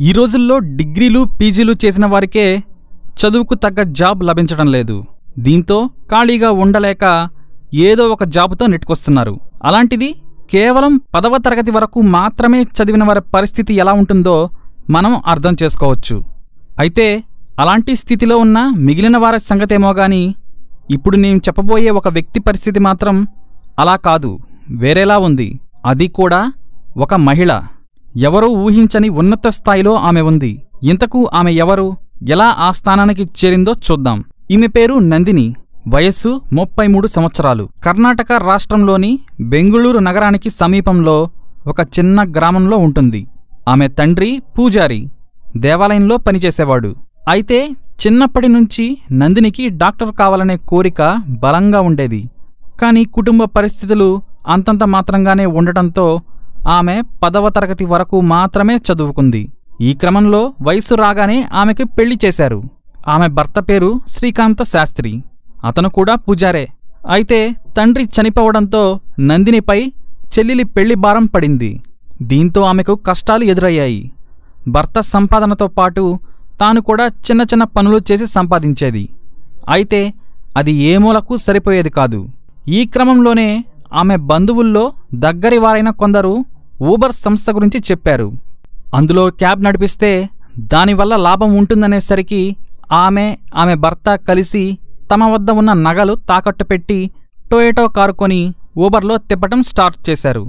ఈ రోజుల్లో డిగ్రీలు పీజీలు చేసిన వారికే చదువుకు తగ్గ జాబ్ లభించడం లేదు. దీంతో ఖాళీగా ఉండలేక ఏదో ఒక జాబుతో నెట్టుకొస్తున్నారు. అలాంటిది కేవలం పదవ తరగతి వరకు మాత్రమే చదివిన వారి పరిస్థితి ఎలా ఉంటుందో మనం అర్థం చేసుకోవచ్చు. అయితే అలాంటి స్థితిలో ఉన్న మిగిలిన వారి సంగతేమో గాని ఇప్పుడు నేను చెప్పబోయే ఒక వ్యక్తి పరిస్థితి మాత్రం అలా కాదు. వేరేలా ఉంది. అది కూడా ఒక మహిళ. ఎవరూ ఊహించని ఉన్నత స్థాయిలో ఆమె ఉంది. ఇంతకు ఆమె ఎవరు? ఎలా ఆ స్థానానికి చేరిందో చూద్దాం. ఈమె పేరు నందిని. వయస్సు ముప్పై మూడు సంవత్సరాలు. కర్ణాటక రాష్ట్రంలోని బెంగుళూరు నగరానికి సమీపంలో ఒక చిన్న గ్రామంలో ఉంటుంది. ఆమె తండ్రి పూజారి. దేవాలయంలో పనిచేసేవాడు. అయితే చిన్నప్పటి నుంచి నందినికి డాక్టర్ కావాలనే కోరిక బలంగా ఉండేది. కానీ కుటుంబ పరిస్థితులు అంతంత మాత్రంగానే ఉండటంతో ఆమె పదవ తరగతి వరకు మాత్రమే చదువుకుంది. ఈ క్రమంలో వయసు రాగానే ఆమెకి పెళ్ళి చేశారు. ఆమె భర్త పేరు శ్రీకాంత శాస్త్రి. అతను కూడా పూజారే. అయితే తండ్రి చనిపోవడంతో నందినిపై చెల్లెలి పెళ్ళి భారం పడింది. దీంతో ఆమెకు కష్టాలు ఎదురయ్యాయి. భర్త సంపాదనతో పాటు తాను కూడా చిన్న చిన్న పనులు చేసి సంపాదించేది. అయితే అది ఏ మూలకు సరిపోయేది కాదు. ఈ క్రమంలోనే ఆమె బంధువుల్లో దగ్గరి వారైన కొందరు ఊబర్ సంస్థ గురించి చెప్పారు. అందులో క్యాబ్ నడిపిస్తే దానివల్ల లాభం ఉంటుందనేసరికి ఆమె ఆమె భర్త కలిసి తమ వద్ద ఉన్న నగలు తాకట్టు పెట్టి టొయోటో కారు కొని ఊబర్లో తిప్పటం స్టార్ట్ చేశారు.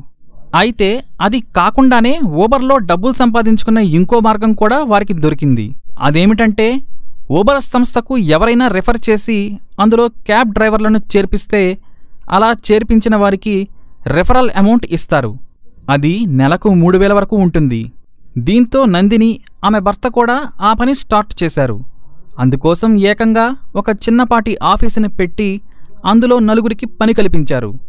అయితే అది కాకుండానే ఊబర్లో డబ్బులు సంపాదించుకున్న ఇంకో మార్గం కూడా వారికి దొరికింది. అదేమిటంటే ఊబర్ సంస్థకు ఎవరైనా రెఫర్ చేసి అందులో క్యాబ్ డ్రైవర్లను చేర్పిస్తే అలా చేర్పించిన వారికి రెఫరల్ అమౌంట్ ఇస్తారు. అది నెలకు మూడు వేల వరకు ఉంటుంది. దీంతో నందిని ఆమె భర్త కూడా ఆ పని స్టార్ట్ చేశారు. అందుకోసం ఏకంగా ఒక చిన్నపాటి ఆఫీసుని పెట్టి అందులో నలుగురికి పని కల్పించారు.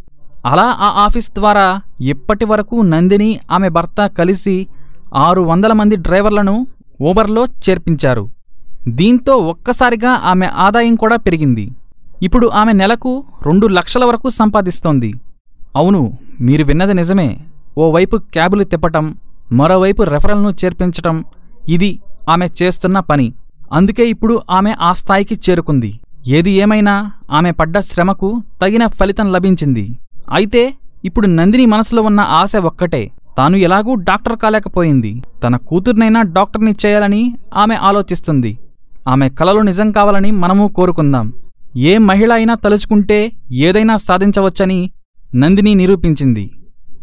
అలా ఆ ఆఫీస్ ద్వారా ఇప్పటి వరకు నందిని ఆమె భర్త కలిసి ఆరు వందల మంది డ్రైవర్లను ఊబర్లో చేర్పించారు. దీంతో ఒక్కసారిగా ఆమె ఆదాయం కూడా పెరిగింది. ఇప్పుడు ఆమె నెలకు రెండు లక్షల వరకు సంపాదిస్తోంది. అవును మీరు విన్నది నిజమే. ఓవైపు క్యాబులు తిప్పటం మరోవైపు రెఫరల్ను చేర్పించటం ఇది ఆమె చేస్తున్న పని. అందుకే ఇప్పుడు ఆమె ఆ స్థాయికి చేరుకుంది. ఏది ఏమైనా ఆమె పడ్డ శ్రమకు తగిన ఫలితం లభించింది. అయితే ఇప్పుడు నందిని మనసులో ఉన్న ఆశ ఒక్కటే తాను ఎలాగూ డాక్టర్ కాలేకపోయింది. తన కూతుర్నైనా డాక్టర్ని చేయాలని ఆమె ఆలోచిస్తుంది. ఆమె కలలు నిజం కావాలని మనము కోరుకుందాం. ఏ మహిళ అయినా తలుచుకుంటే ఏదైనా సాధించవచ్చని నందిని నిరూపించింది.